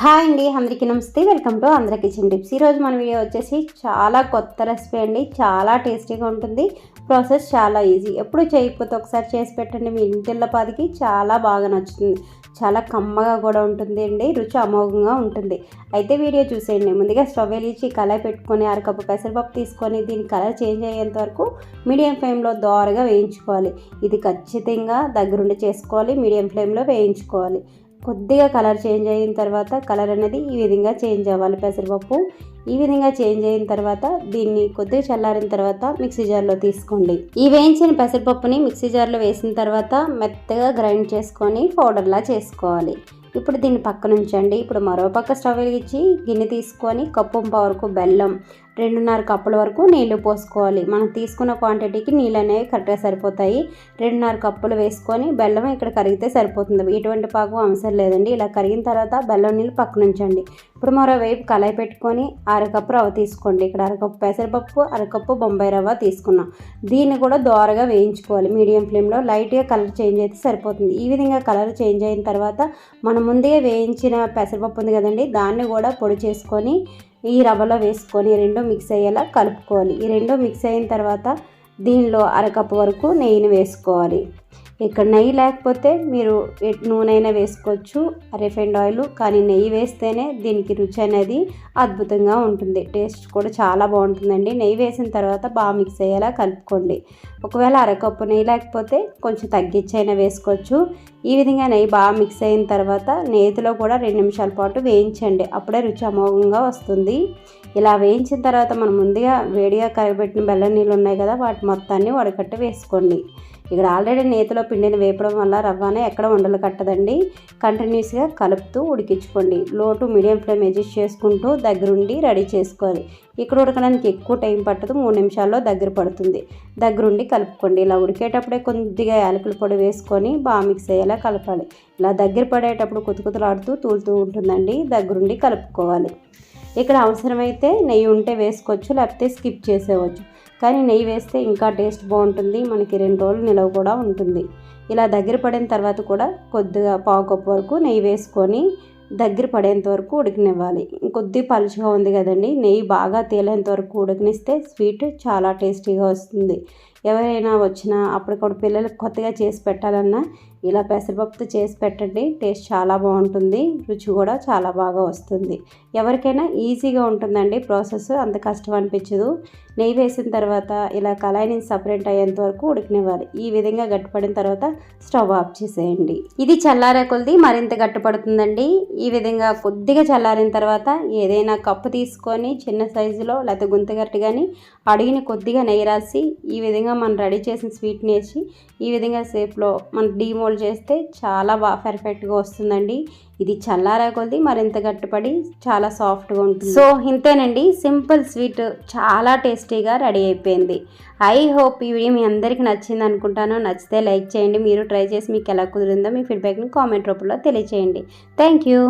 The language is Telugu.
హాయ్ అండి అందరికీ నమస్తే. Welcome to Andhra kitchen tips. ఈరోజు మన వీడియో వచ్చేసి చాలా కొత్త రెసిపీ అండి. చాలా టేస్టీగా ఉంటుంది. ప్రాసెస్ చాలా ఈజీ. ఎప్పుడు చేయకపోతే ఒకసారి చేసి పెట్టండి. మీ ఇంటిల్లపాదికి చాలా బాగా నచ్చుతుంది. చాలా కమ్మగా కూడా ఉంటుంది అండి. రుచి అమోఘంగా ఉంటుంది. అయితే వీడియో చూసేయండి. ముందుగా స్టవ్ వెలిచి కళాయి పెట్టుకొని అరకప్పు పెసరపప్పు తీసుకొని దీని కలర్ చేంజ్ అయ్యేంత వరకు మీడియం ఫ్లేమ్లో దోరగా వేయించుకోవాలి. ఇది ఖచ్చితంగా దగ్గరుండి చేసుకోవాలి. మీడియం ఫ్లేమ్లో వేయించుకోవాలి. కొద్దిగా కలర్ చేంజ్ అయిన తర్వాత కలర్ అనేది ఈ విధంగా చేంజ్ అవ్వాలి పెసరపప్పు. ఈ విధంగా చేంజ్ అయిన తర్వాత దీన్ని కొద్దిగా చల్లారిన తర్వాత మిక్సీ జార్లో తీసుకోండి. ఈ వేయించిన పెసరపప్పుని మిక్సీ జార్లో వేసిన తర్వాత మెత్తగా గ్రైండ్ చేసుకొని పౌడర్లా చేసుకోవాలి. ఇప్పుడు దీన్ని పక్కన ఉంచండి ఇప్పుడు మరో పక్క స్టవ్ వెలిగించి గిన్నె తీసుకొని కప్పు వరకు బెల్లం రెండున్నర కప్పుల వరకు నీళ్ళు పోసుకోవాలి. మనం తీసుకున్న క్వాంటిటీకి నీళ్ళు అనేవి కరెక్ట్గా సరిపోతాయి. రెండున్నర కప్పులు వేసుకొని బెల్లం ఇక్కడ కరిగితే సరిపోతుంది. ఎటువంటి పాకం అవసరం లేదండి. ఇలా కరిగిన తర్వాత బెల్లం నీళ్ళు పక్కన ఉంచండి ఇప్పుడు మరోవైపు కళాయి పెట్టుకొని అరకప్పు రవ్వ తీసుకోండి. ఇక్కడ అరకప్పు పెసరపప్పు అరకప్పు బొంబాయి రవ్వ తీసుకున్నాం. దీన్ని కూడా దోరగా వేయించుకోవాలి. మీడియం ఫ్లేమ్లో లైట్గా కలర్ చేంజ్ అయితే సరిపోతుంది. ఈ విధంగా కలర్ చేంజ్ అయిన తర్వాత మనం ముందుగా వేయించిన పెసరపప్పు ఉంది కదండి దాన్ని కూడా పొడి చేసుకొని ఈ రవ్వలో వేసుకొని రెండు మిక్స్ అయ్యేలా కలుపుకోవాలి ఈ రెండు మిక్స్ అయిన తర్వాత దీనిలో అరకప్పు వరకు నెయ్యిని వేసుకోవాలి. ఇక్కడ నెయ్యి లేకపోతే మీరు నూనె అయినా వేసుకోవచ్చు రిఫైండ్ ఆయిల్ కానీ నెయ్యి వేస్తేనే దీనికి రుచి అనేది అద్భుతంగా ఉంటుంది. టేస్ట్ కూడా చాలా బాగుంటుందండి. నెయ్యి వేసిన తర్వాత బాగా మిక్స్ అయ్యేలా కలుపుకోండి. ఒకవేళ అరకప్పు నెయ్యి లేకపోతే కొంచెం తగ్గించైనా వేసుకోవచ్చు. ఈ విధంగా నెయ్యి బాగా మిక్స్ అయిన తర్వాత నేతిలో కూడా రెండు నిమిషాల పాటు వేయించండి. అప్పుడే రుచి అమోఘంగా వస్తుంది. ఇలా వేయించిన తర్వాత మనం ముందుగా వేడిగా కరగబెట్టిన బెల్లం నీళ్ళు ఉన్నాయి కదా వాటి మొత్తాన్ని వడకట్టి వేసుకోండి. ఇక్కడ ఆల్రెడీ నేతిలో పిండిని వేపడం వల్ల రవ్వనే ఎక్కడ ఉండలు కట్టదండి. కంటిన్యూస్గా కలుపుతూ ఉడికించుకోండి. లో టు మీడియం ఫ్లేమ్ అడ్జస్ట్ చేసుకుంటూ దగ్గరుండి రెడీ చేసుకోవాలి. ఇక్కడ ఉడకడానికి ఎక్కువ టైం పట్టదు. మూడు నిమిషాల్లో దగ్గర పడుతుంది. దగ్గరుండి కలుపుకోండి. ఇలా ఉడికేటప్పుడే కొద్దిగా యాలకుల పొడి వేసుకొని బాగా మిక్స్ అయ్యేలా కలపాలి. ఇలా దగ్గర పడేటప్పుడు కుతుకుతలాడుతూ తూలుతూ ఉంటుందండి. దగ్గరుండి కలుపుకోవాలి. ఇక్కడ అవసరమైతే నెయ్యి ఉంటే వేసుకోవచ్చు. లేకపోతే స్కిప్ చేసేవచ్చు కానీ నెయ్యి వేస్తే ఇంకా టేస్ట్ బాగుంటుంది మనకి రెండు రోజులు నిలవ కూడా ఉంటుంది. ఇలా దగ్గర పడిన తర్వాత కూడా కొద్దిగా పావు కప్పు వరకు నెయ్యి వేసుకొని దగ్గర పడేంత వరకు ఉడికినివ్వాలి. కొద్ది పలుచగా ఉంది కదండి నెయ్యి బాగా తేలేంత వరకు ఉడికినిస్తే స్వీట్ చాలా టేస్టీగా వస్తుంది. ఎవరైనా వచ్చినా అప్పటికప్పుడు పిల్లలకు కొత్తగా చేసి పెట్టాలన్నా ఇలా పెసరపప్పుతో చేసి పెట్టండి టేస్ట్ చాలా బాగుంటుంది రుచి కూడా చాలా బాగా వస్తుంది. ఎవరికైనా ఈజీగా ఉంటుందండి ప్రాసెస్ అంత కష్టం అనిపించదు. నెయ్యి వేసిన తర్వాత ఇలా కళాయి నుంచి సపరేట్ అయ్యేంత వరకు ఉడికినివ్వాలి. ఈ విధంగా గట్టిపడిన తర్వాత స్టవ్ ఆఫ్ చేసేయండి. ఇది చల్లారే కొద్ది మరింత గట్టిపడుతుందండి. ఈ విధంగా కొద్దిగా చల్లారిన తర్వాత ఏదైనా కప్పు తీసుకొని చిన్న సైజులో లేకపోతే గుంతగట్టు కానీ అడిగిన కొద్దిగా నెయ్యి రాసి ఈ విధంగా మనం రెడీ చేసిన స్వీట్ని వేసి ఈ విధంగా సేఫ్లో మనం డీమోల్డ్ చేస్తే చాలా బాగా పర్ఫెక్ట్గా వస్తుందండి. ఇది చల్లారా కొద్ది మరింత గట్టిపడి చాలా సాఫ్ట్గా ఉంటుంది. సో ఇంతేనండి. సింపుల్ స్వీట్ చాలా టేస్టీగా రెడీ అయిపోయింది. ఐ హోప్ ఈ వీడియో మీ అందరికీ నచ్చింది అనుకుంటాను. నచ్చితే లైక్ చేయండి. మీరు ట్రై చేసి మీకు ఎలా కుదిరిందో మీ ఫీడ్బ్యాక్ని కామెంట్ రూపంలో తెలియచేయండి. Thank you